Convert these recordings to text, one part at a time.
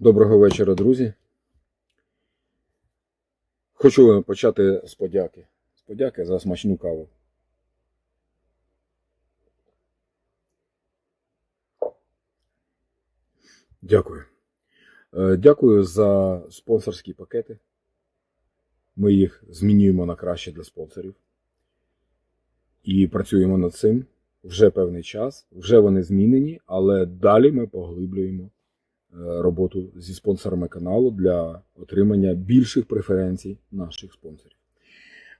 Доброго вечора, друзі. Хочу почати з подяки. З подяки за смачну каву. Дякую. Е, Дякую за спонсорські пакети. Ми їх змінюємо на краще для спонсорів. І працюємо над цим вже певний час. Вже вони змінені, але далі ми поглиблюємо роботу зі спонсорами каналу для отримання більших преференцій наших спонсорів.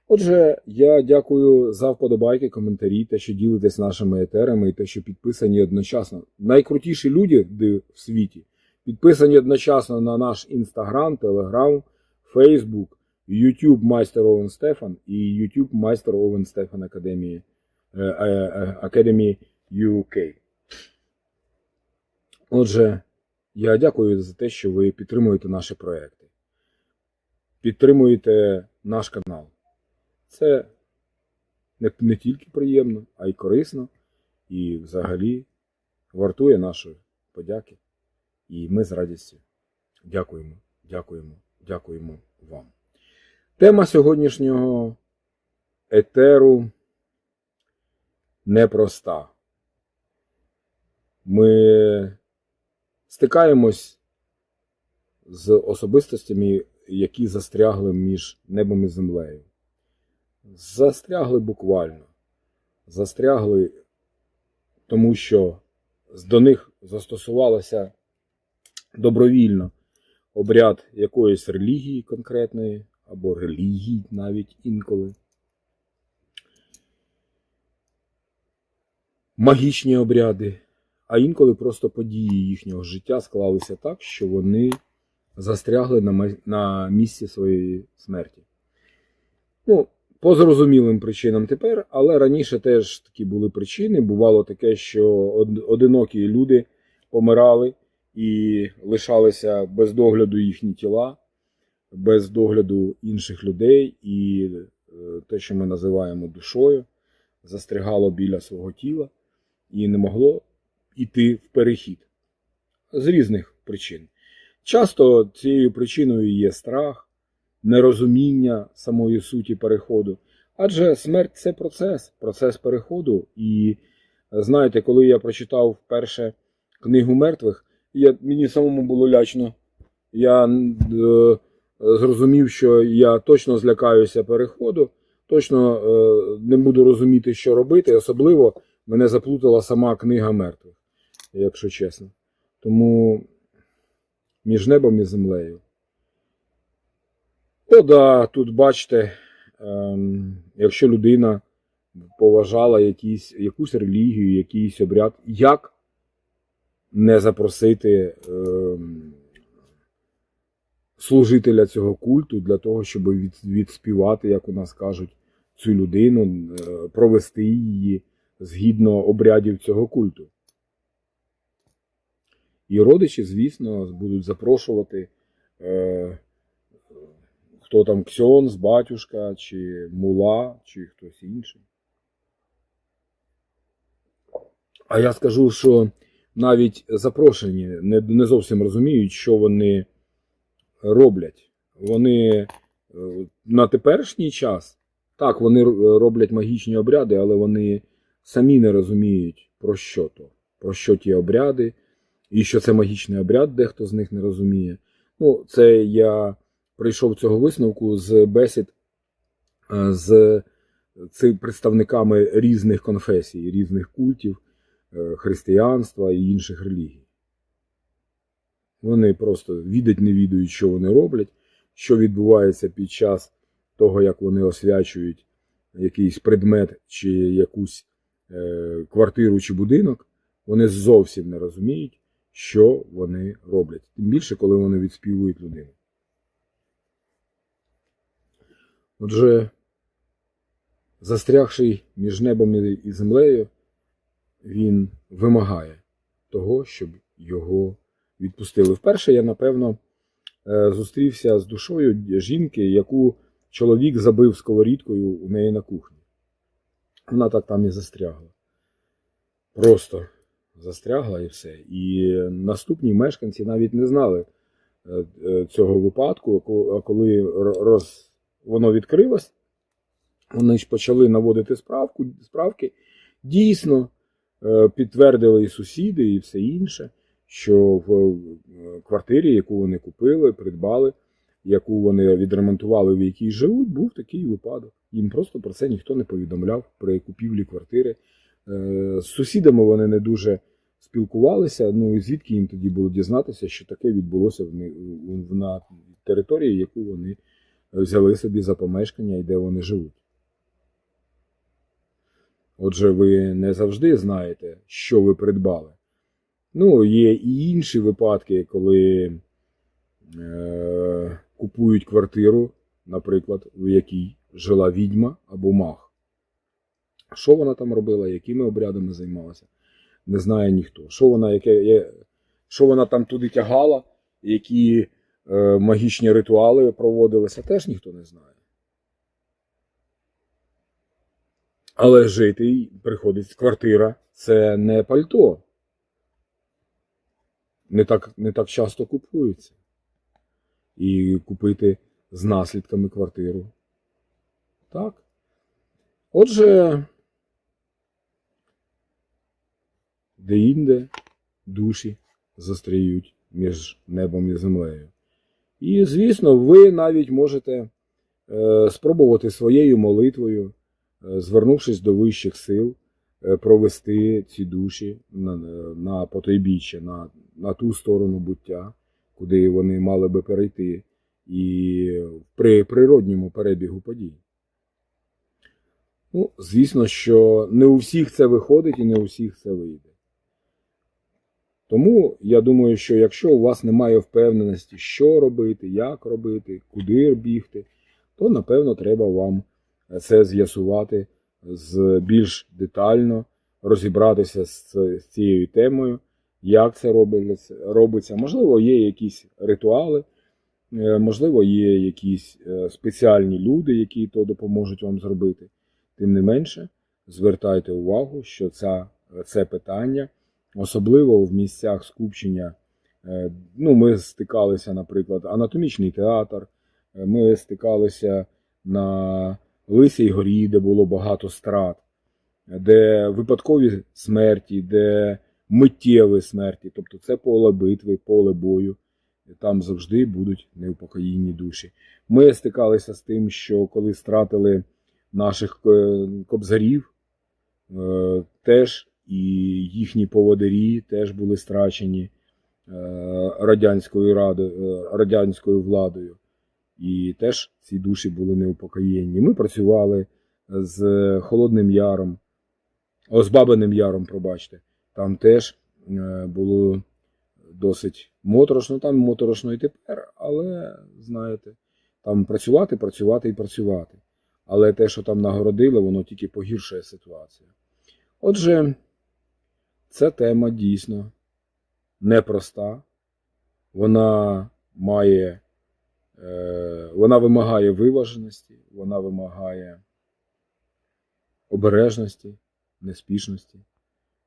Отже, я дякую за вподобайки, коментарі, те, що ділитесь нашими етерами і те, що підписані одночасно. Найкрутіші люди в світі підписані одночасно на наш інстаграм, телеграм, Фейсбук, YouTube Майстер Овен Стефан і YouTube Майстер Овен Стефан Академії е, е, е, Academy UK. Отже, я дякую за те, що ви підтримуєте наші проекти. Підтримуєте наш канал. Це не, не тільки приємно, а й корисно, і взагалі вартує нашої подяки. І ми з радістю дякуємо, дякуємо, дякуємо вам. Тема сьогоднішнього етеру непроста. Ми стикаємось з особистостями, які застрягли між небом і землею. Застрягли буквально. Застрягли, тому що до них застосувалося добровільно обряд якоїсь релігії конкретної, або релігій навіть інколи. Магічні обряди, а інколи просто події їхнього життя склалися так, що вони застрягли на, на місці своєї смерті. Ну, по зрозумілим причинам тепер, але раніше теж такі були причини. Бувало таке, що одинокі люди помирали і лишалися без догляду їхні тіла, без догляду інших людей, і е, те, що ми називаємо душою, застрягало біля свого тіла і не могло йти в перехід з різних причин. Часто цією причиною є страх, нерозуміння самої суті переходу. Адже смерть це процес, процес переходу. І знаєте, коли я прочитав вперше книгу мертвих, я, мені самому було лячно. Я е, зрозумів, що я точно злякаюся переходу, точно е, не буду розуміти, що робити. Особливо мене заплутала сама книга мертвих, якщо чесно. Тому між небом і землею. О, да, тут бачите, ем, якщо людина поважала якісь, якусь релігію, якийсь обряд, як не запросити ем, служителя цього культу для того, щоб від, відспівати, як у нас кажуть, цю людину, е, провести її згідно обрядів цього культу. І родичі, звісно, будуть запрошувати, е, хто там ксьонз, батюшка, чи мула, чи хтось інший. А я скажу, що навіть запрошені не, не зовсім розуміють, що вони роблять. Вони е, на теперішній час, так, вони роблять магічні обряди, але вони самі не розуміють, про що то, про що ті обряди, і що це магічний обряд, дехто з них не розуміє. Ну, це я прийшов цього висновку з бесід е, з ци- представниками різних конфесій, різних культів, е, християнства і інших релігій. Вони просто відать не відають, що вони роблять, що відбувається під час того, як вони освячують якийсь предмет чи якусь е, квартиру чи будинок. Вони зовсім не розуміють, що вони роблять. Тим більше, коли вони відспівують людину. Отже, застрягший між небом і землею, він вимагає того, щоб його відпустили. Вперше я, напевно, е, зустрівся з душою жінки, яку чоловік забив сковорідкою у неї на кухні. Вона так там і застрягла. Просто застрягла і все. І наступні мешканці навіть не знали, е, е, цього випадку, ко- коли роз, воно відкрилось, вони ж почали наводити справку, справки. Дійсно, е, підтвердили і сусіди, і все інше, що в квартирі, яку вони купили, придбали, яку вони відремонтували, в якій живуть, був такий випадок. Їм просто про це ніхто не повідомляв при купівлі квартири. З сусідами вони не дуже спілкувалися. Ну і звідки їм тоді було дізнатися, що таке відбулося в на території, яку вони взяли собі за помешкання і де вони живуть. Отже, ви не завжди знаєте, що ви придбали. Ну, є і інші випадки, коли е, купують квартиру, наприклад, в якій жила відьма або маг. Що вона там робила, якими обрядами займалася, не знає ніхто. Що вона, яке, що вона там туди тягала, які е, магічні ритуали проводилися, теж ніхто не знає. Але жити приходить квартира це не пальто. Не так, не так часто купується. І купити з наслідками квартиру. Так. Отже, де-інде душі застріють між небом і землею. І, звісно, ви навіть можете е, спробувати своєю молитвою, е, звернувшись до вищих сил, е, провести ці душі на, на потойбіччя, на, на ту сторону буття, куди вони мали би перейти, і при природньому перебігу подій. Ну, звісно, що не у всіх це виходить і не у всіх це вийде. Тому я думаю, що якщо у вас немає впевненості, що робити, як робити, куди бігти, то напевно треба вам це з'ясувати з більш детально, розібратися з, цією темою, як це робиться. Можливо, є якісь ритуали, е, можливо, є якісь е, спеціальні люди, які то допоможуть вам зробити. Тим не менше, звертайте увагу, що ця, це питання, особливо в місцях скупчення. е, Ну, ми стикалися, наприклад, анатомічний театр, е, ми стикалися на Лисій горі, де було багато страт, де випадкові смерті, де миттєві смерті, тобто це поле битви, поле бою. Там завжди будуть неупокоїнні душі. Ми стикалися з тим, що коли стратили наших е, кобзарів, теж і їхні поводирі теж були страчені е, радянською радою, е, радянською владою. І теж ці душі були неупокоєнні. Ми працювали з Холодним Яром, о, з Бабиним Яром, пробачте. Там теж е, було досить моторошно, там моторошно і тепер, але знаєте, там працювати, працювати і працювати. Але те, що там нагородили, воно тільки погіршує ситуацію. Отже, ця тема дійсно непроста. Вона має, е, вона вимагає виваженості, вона вимагає обережності, неспішності.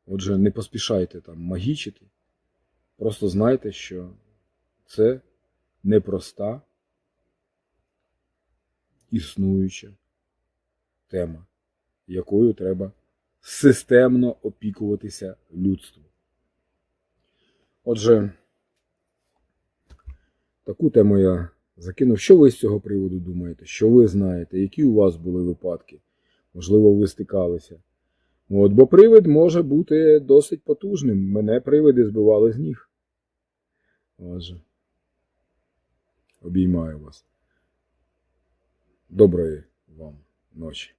Отже, не поспішайте там магічити. Просто знайте, що це непроста, існуюча тема, якою треба системно опікуватися людству. Отже, таку тему я закинув. Що ви з цього приводу думаєте? Що ви знаєте? Які у вас були випадки? Можливо, ви стикалися. От, бо привид може бути досить потужним. Мене привиди збивали з ніг. Отже, обіймаю вас. Доброї вам ночі.